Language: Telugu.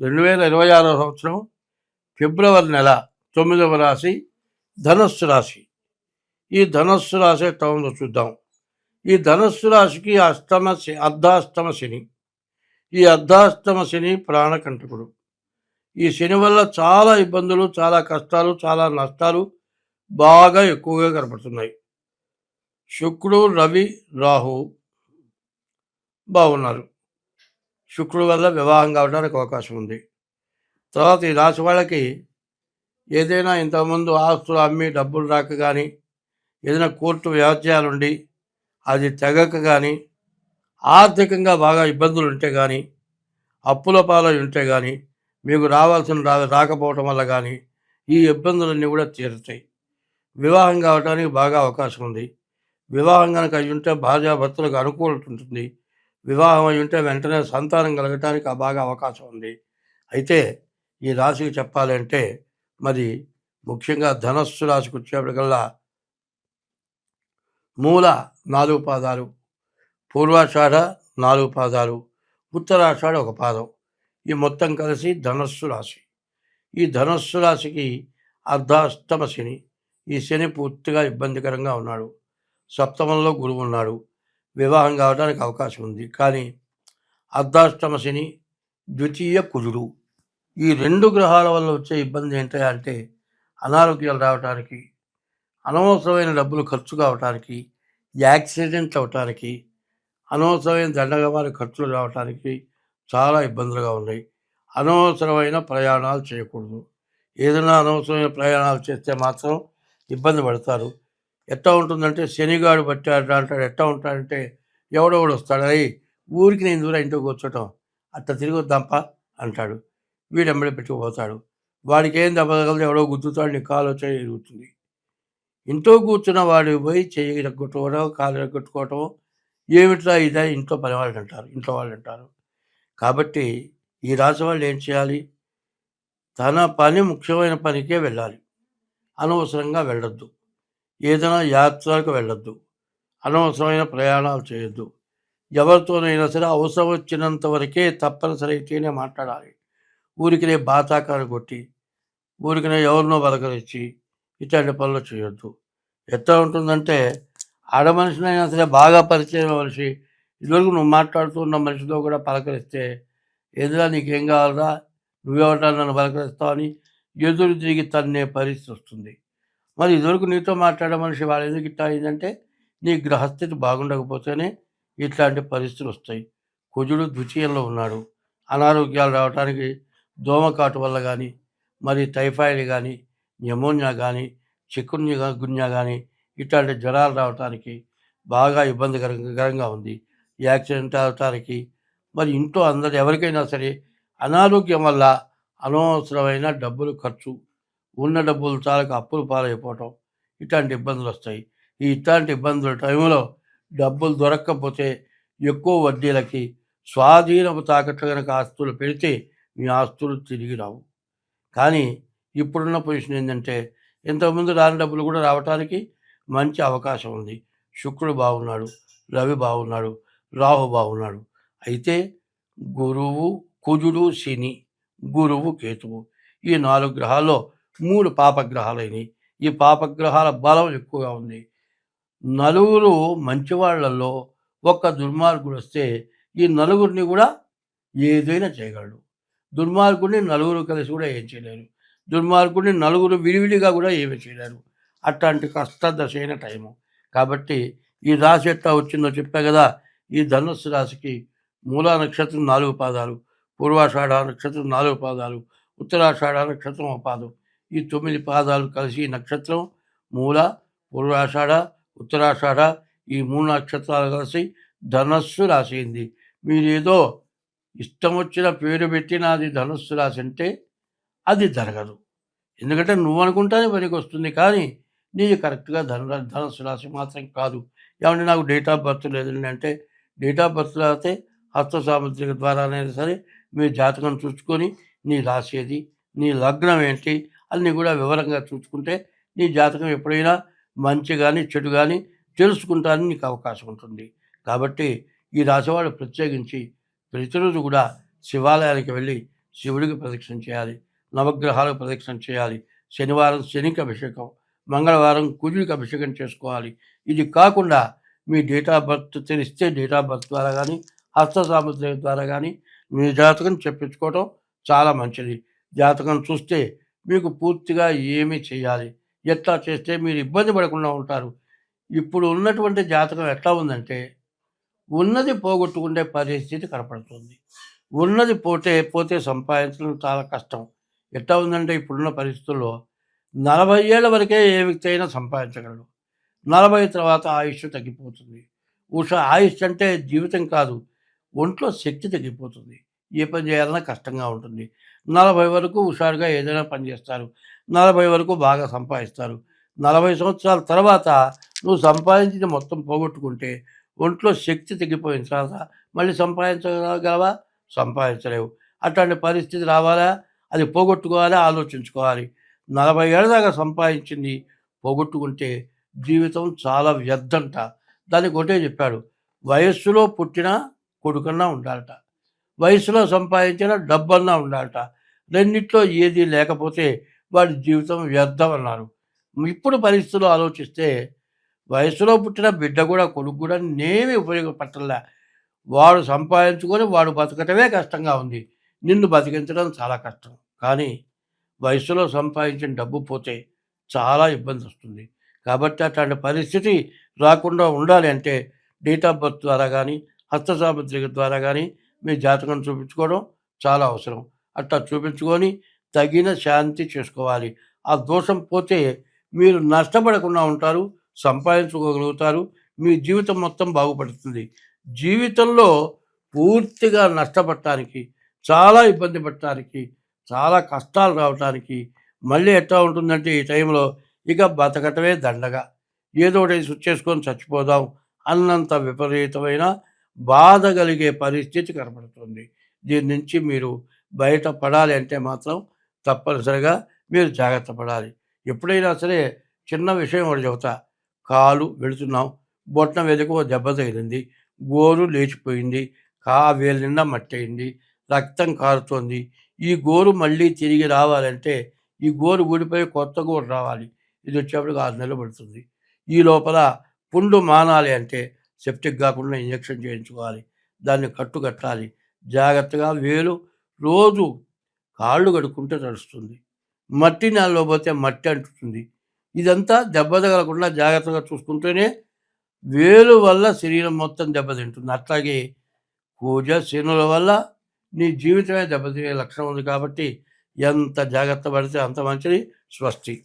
రెండు వేల ఇరవై ఆరో సంవత్సరం ఫిబ్రవరి నెల తొమ్మిదవ రాశి ధనస్సు రాశి. ఈ ధనస్సు రాశి టౌన్లో చూద్దాం. ఈ ధనస్సు రాశికి అష్టమ శ- అర్ధాష్టమ శని. ఈ అర్ధాష్టమ శని ప్రాణకంటకుడు. ఈ శని వల్ల చాలా ఇబ్బందులు చాలా కష్టాలు చాలా నష్టాలు బాగా ఎక్కువగా కనపడుతున్నాయి. శుక్రుడు రవి రాహు బాగున్నారు. శుక్రుడు వల్ల వివాహం కావడానికి అవకాశం ఉంది. తర్వాత ఈ రాశి వాళ్ళకి ఏదైనా ఇంతకుముందు ఆస్తులు అమ్మి డబ్బులు రాక కానీ ఏదైనా కోర్టు వ్యాజ్యాలుండి అది తెగక కానీ ఆర్థికంగా బాగా ఇబ్బందులు ఉంటే కానీ అప్పుల పాలై ఉంటే కానీ మీకు రావాల్సిన రా రాకపోవటం వల్ల కానీ ఈ ఇబ్బందులన్నీ కూడా తీరుతాయి. వివాహం కావడానికి బాగా అవకాశం ఉంది. వివాహం కనుక అయ్యుంటే భార్యాభర్తలకు అనుకూలత ఉంటుంది వివాహం అయి ఉంటే వెంటనే సంతానం కలగటానికి బాగా అవకాశం ఉంది. అయితే ఈ రాశికి చెప్పాలంటే మరి ముఖ్యంగా ధనస్సు రాశికి వచ్చేప్పటికల్లా మూల నాలుగు పాదాలు పూర్వాషాఢ నాలుగు పాదాలు ఉత్తరాషాఢ ఒక పాదం. ఈ మొత్తం కలిసి ధనస్సు రాశి. ఈ ధనస్సు రాశికి అర్ధాష్టమ శని. ఈ శని పూర్తిగా ఇబ్బందికరంగా ఉన్నాడు. సప్తమంలో గురువు ఉన్నాడు. వివాహం కావడానికి అవకాశం ఉంది. కానీ అర్ధాష్టమ శని ద్వితీయ కుజుడు ఈ రెండు గ్రహాల వల్ల వచ్చే ఇబ్బంది ఏంటంటే అనారోగ్యాలు రావడానికి అనవసరమైన డబ్బులు ఖర్చు కావటానికి యాక్సిడెంట్ అవటానికి అనవసరమైన దండగవారి ఖర్చులు రావటానికి చాలా ఇబ్బందులుగా ఉన్నాయి. అనవసరమైన ప్రయాణాలు చేయకూడదు. ఏదైనా అనవసరమైన ప్రయాణాలు చేస్తే మాత్రం ఇబ్బంది పడతారు. ఎట్లా ఉంటుందంటే శనిగాడు పట్టాడు అంటాడు. ఎట్లా ఉంటాడంటే ఎవడెవడు వస్తాడు? అయ్యి ఊరికి నేను దూరం ఇంట్లో కూర్చోటం అట్లా తిరిగి వద్దాంప అంటాడు. వీడు ఎంబడి పెట్టుకుపోతాడు. వాడికి ఏం దెబ్బతగలదు ఎవడో గుద్దుతాడు నీ కాలు వచ్చి ఎరుగుతుంది ఇంట్లో కూర్చున్న వాడు పోయి చేయి రగ్గొట్టుకోవడం కాలు రగ్గొట్టుకోవటం ఏమిట్రా ఇదే? ఇంట్లో పని వాళ్ళు అంటారు ఇంట్లో వాళ్ళు అంటారు. కాబట్టి ఈ రాశి వాళ్ళు ఏం చేయాలి? తన పని ముఖ్యమైన పనికే వెళ్ళాలి. అనవసరంగా వెళ్ళొద్దు. ఏదైనా యాత్రలకు వెళ్ళొద్దు. అనవసరమైన ప్రయాణాలు చేయొద్దు. ఎవరితోనైనా సరే అవసరం వచ్చినంత వరకే తప్పనిసరి అయితేనే మాట్లాడాలి. ఊరికినే బాతాకారు కొట్టి ఊరికినే ఎవరినో బలకరించి ఇట్లాంటి పనులు చేయొద్దు. ఎట్లా ఉంటుందంటే ఆడ మనిషినైనా సరే బాగా పరిచయం మనిషి ఇదివరకు నువ్వు మాట్లాడుతున్న మనిషితో కూడా పలకరిస్తే ఎదురా నీకేం కావాలరా? నువ్వెవటా నన్ను పలకరిస్తావు అని ఎదురు తిరిగి తన్నే పరిస్థితి వస్తుంది. మరి ఇదివరకు నీతో మాట్లాడే మనిషి వాళ్ళు ఎందుకు ఇట్లా అయిందంటే నీ గ్రహస్థితి బాగుండకపోతేనే ఇట్లాంటి పరిస్థితులు వస్తాయి. కుజుడు ద్వితీయంలో ఉన్నాడు. అనారోగ్యాలు రావడానికి దోమకాటు వల్ల కానీ మరి టైఫాయిడ్ కానీ న్యూమోనియా కానీ చిక్కున్య గున్యా కానీ ఇట్లాంటి జ్వరాలు రావడానికి బాగా ఇబ్బందికరంగా ఉంది. యాక్సిడెంట్ అవటానికి మరి ఇంట్లో అందరు ఎవరికైనా సరే అనారోగ్యం వల్ల అనవసరమైన డబ్బులు ఖర్చు ఉన్న డబ్బులు చాలక అప్పులు పాలైపోవటం ఇట్లాంటి ఇబ్బందులు వస్తాయి. ఈ ఇట్లాంటి ఇబ్బందుల టైంలో డబ్బులు దొరక్కపోతే ఎక్కువ వడ్డీలకి స్వాధీనపు తాకట్లు కనుక ఆస్తులు పెడితే మీ ఆస్తులు తిరిగి రావు. కానీ ఇప్పుడున్న పొజిషన్ ఏంటంటే ఇంతకుముందు రాని డబ్బులు కూడా రావటానికి మంచి అవకాశం ఉంది. శుక్రుడు బాగున్నాడు రవి బాగున్నాడు రాహు బాగున్నాడు. అయితే గురువు కుజుడు శని గురువు కేతువు ఈ నాలుగు గ్రహాల్లో మూడు పాపగ్రహాలైనవి. ఈ పాపగ్రహాల బలం ఎక్కువగా ఉంది. నలుగురు మంచివాళ్ళలో ఒక్క దుర్మార్గుడు వస్తే ఈ నలుగురిని కూడా ఏదైనా చేయగలడు. దుర్మార్గుడిని నలుగురు కలిసి కూడా ఏం చేయలేరు. దుర్మార్గుడిని నలుగురు విడివిడిగా కూడా ఏమీ చేయలేరు. అట్లాంటి కష్టదశ అయిన టైము. కాబట్టి ఈ రాశి ఎట్లా వచ్చిందో చెప్పా కదా. ఈ ధనుస్సు రాశికి మూలా నక్షత్రం నాలుగు పాదాలు పూర్వాషాఢ నక్షత్రం నాలుగు పాదాలు ఉత్తరాషాఢ నక్షత్రం ఒక పాదం. ఈ తొమ్మిది పాదాలు కలిసి నక్షత్రం మూల పూర్వాషాఢ ఉత్తరాషాఢ ఈ మూడు నక్షత్రాలు కలిసి ధనస్సు రాసింది. మీరేదో ఇష్టం వచ్చిన పేరు పెట్టి నాది ధనస్సు రాసి అంటే అది జరగదు. ఎందుకంటే నువ్వు అనుకుంటానే పనికి వస్తుంది కానీ నీది కరెక్ట్గా ధన ధనస్సు రాశి మాత్రం కాదు. ఏమంటే నాకు డేట్ ఆఫ్ బర్త్ లేదండి అంటే డేట్ ఆఫ్ బర్త్ రాస్తే హస్త సాముద్రిక ద్వారానైనా సరే మీ జాతకం చూసుకొని నీ రాసేది నీ లగ్నం ఏంటి అన్నీ కూడా వివరంగా చూసుకుంటే నీ జాతకం ఎప్పుడైనా మంచి కానీ చెడు కానీ తెలుసుకుంటానికి నీకు అవకాశం ఉంటుంది. కాబట్టి ఈ రాశివాడు ప్రత్యేకించి ప్రతిరోజు కూడా శివాలయానికి వెళ్ళి శివుడికి ప్రదక్షిణ చేయాలి నవగ్రహాలకు ప్రదక్షిణ చేయాలి శనివారం శనికి అభిషేకం మంగళవారం కుజుడికి అభిషేకం చేసుకోవాలి. ఇది కాకుండా మీ డేట్ ఆఫ్ బర్త్ తెలిస్తే డేట్ ఆఫ్ బర్త్ ద్వారా కానీ హస్త సామర్థ్యం ద్వారా కానీ మీ జాతకం చెప్పించుకోవడం చాలా మంచిది. జాతకం చూస్తే మీకు పూర్తిగా ఏమి చేయాలి. ఎట్లా చేస్తే మీరు ఇబ్బంది పడకుండా ఉంటారు. ఇప్పుడు ఉన్నటువంటి జాతకం ఎట్లా ఉందంటే ఉన్నది పోగొట్టుకునే పరిస్థితి కనపడుతుంది. ఉన్నది పోతే పోతే సంపాదించడం చాలా కష్టం. ఎట్లా ఉందంటే ఇప్పుడున్న పరిస్థితుల్లో నలభై ఏళ్ళ వరకే ఏ వ్యక్తి అయినా సంపాదించగలడు. నలభై తర్వాత ఆయుష్ తగ్గిపోతుంది. ఉషా ఆయుష్ అంటే జీవితం కాదు ఒంట్లో శక్తి తగ్గిపోతుంది. ఏ పని చేయాలన్నా కష్టంగా ఉంటుంది. నలభై వరకు హుషారుగా ఏదైనా పని చేస్తారు. నలభై వరకు బాగా సంపాదిస్తారు. నలభై సంవత్సరాల తర్వాత నువ్వు సంపాదించిన మొత్తం పోగొట్టుకుంటే ఒంట్లో శక్తి తగ్గిపోయిన తర్వాత మళ్ళీ సంపాదించగలవా? సంపాదించలేవు. అట్లాంటి పరిస్థితి రావాలా? అది పోగొట్టుకోవాలా ఆలోచించుకోవాలి. నలభై ఏళ్ళ దాకా సంపాదించింది పోగొట్టుకుంటే జీవితం చాలా వ్యర్థంట. దానికి ఒకటే చెప్పాడు. వయస్సులో పుట్టిన కొడుకన్నా ఉండాలట. వయసులో సంపాదించిన డబ్బన్నా ఉండాలట. రెండిట్లో ఏది లేకపోతే వాడి జీవితం వ్యర్థం అన్నారు. ఇప్పుడు పరిస్థితులు ఆలోచిస్తే వయసులో పుట్టిన బిడ్డ కూడా కొడుకు కూడా నేమి ఉపయోగపట్టలే వాడు సంపాదించుకొని వాడు బతకటమే కష్టంగా ఉంది. నిన్ను బతికించడం చాలా కష్టం. కానీ వయసులో సంపాదించిన డబ్బు పోతే చాలా ఇబ్బంది వస్తుంది. కాబట్టి అట్లాంటి పరిస్థితి రాకుండా ఉండాలి అంటే డేట్ ఆఫ్ బర్త్ ద్వారా కానీ హస్త ద్వారా కానీ మీ జాతకం చూపించుకోవడం చాలా అవసరం. అట్లా చూపించుకొని తగిన శాంతి చేసుకోవాలి. ఆ దోషం పోతే మీరు నష్టపడకుండా ఉంటారు సంపాదించుకోగలుగుతారు మీ జీవితం మొత్తం బాగుపడుతుంది. జీవితంలో పూర్తిగా నష్టపడటానికి చాలా ఇబ్బంది పడటానికి చాలా కష్టాలు రావటానికి మళ్ళీ ఎట్లా ఉంటుందంటే ఈ టైంలో ఇక బతకటమే దండగా. ఏదో ఒకటి స్విచ్ చేసుకొని చచ్చిపోదాం అన్నంత విపరీతమైన బాధ కలిగే పరిస్థితి కనపడుతుంది. దీని నుంచి మీరు బయట పడాలి అంటే మాత్రం తప్పనిసరిగా మీరు జాగ్రత్త పడాలి. ఎప్పుడైనా సరే చిన్న విషయం ఒకటి చెబుతా. కాలు వెళుతున్నాం. బొట్టం వెదకు దెబ్బ తగిలింది. గోరు లేచిపోయింది. కా వేలు నిండా మట్టి అయింది రక్తం కారుతోంది. ఈ గోరు మళ్ళీ తిరిగి రావాలంటే ఈ గోరు ఊడిపోయి కొత్త గోరు రావాలి. ఇది వచ్చేప్పటికి ఆరు నెలలు పడుతుంది. ఈ లోపల పుండు మానాలి అంటే సెప్టిక్ కాకుండా ఇంజక్షన్ చేయించుకోవాలి. దాన్ని కట్టు కట్టాలి జాగ్రత్తగా వేలు రోజు కాళ్ళు కడుక్కుంటే నడుస్తుంది. మట్టి నెలలో పోతే మట్టి అంటుతుంది. ఇదంతా దెబ్బ తగలకుండా జాగ్రత్తగా చూసుకుంటేనే వేలు వల్ల శరీరం మొత్తం దెబ్బతింటుంది. అట్లాగే పూజ శనుల వల్ల నీ జీవితమే దెబ్బతినే లక్షణం ఉంది కాబట్టి ఎంత జాగ్రత్త పడితే అంత మంచిది. స్వస్తి.